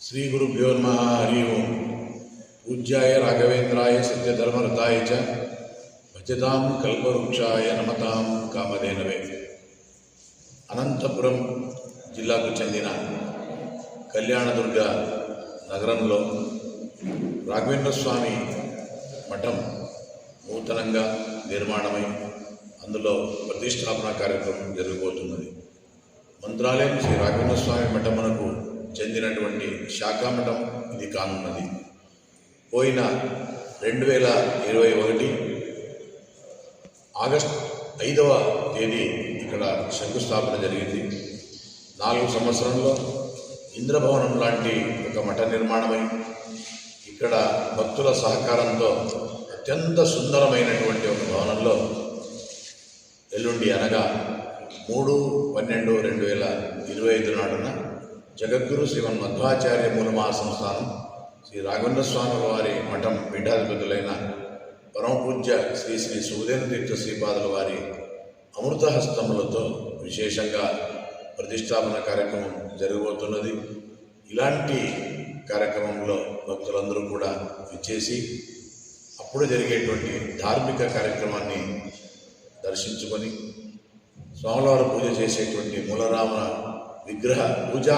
శ్రీ గురుభ్యో నమ హరి ఓం. పూజ్యాయ రాఘవేంద్రాయ సత్యధర్మరతాయ చ భజతాం కల్పవృక్షాయ నమతాం కామధేనవే. అనంతపురం జిల్లాకు చెందిన కళ్యాణదుర్గ నగరంలో రాఘవేంద్ర స్వామి మఠం నూతనంగా నిర్మాణమై అందులో ప్రతిష్టాపన కార్యక్రమం జరగబోతున్నది. మంత్రాలయం శ్రీ రాఘవేంద్ర స్వామి మఠమునకు చెందినటువంటి శాఖామఠం ఇది కానున్నది. పోయిన రెండు వేల ఇరవై ఒకటి ఆగస్ట్ ఐదవ తేదీ ఇక్కడ శంకుస్థాపన జరిగింది. నాలుగు సంవత్సరంలో ఇంద్రభవనం లాంటి ఒక మఠ నిర్మాణమై ఇక్కడ భక్తుల సహకారంతో అత్యంత సుందరమైనటువంటి ఒక భవనంలో ఎల్లుండి అనగా మూడు పన్నెండు రెండు వేల ఇరవై ఐదు నాడున జగద్గురు శ్రీమన్ మధ్వాచార్య మూల మహాసంస్థానం శ్రీ రాఘవేంద్ర స్వామి వారి మఠం పీఠాధిపతులైన పరమపూజ్య శ్రీ శ్రీ సుదేన తీర్థ శ్రీపాదుల వారి అమృతహస్తములతో విశేషంగా ప్రతిష్టాపన కార్యక్రమం జరగబోతున్నది. ఇలాంటి కార్యక్రమంలో భక్తులందరూ కూడా విచ్చేసి అప్పుడు జరిగేటువంటి ధార్మిక కార్యక్రమాన్ని దర్శించుకొని స్వామివారు పూజ చేసేటువంటి మూలరామ విగ్రహ పూజ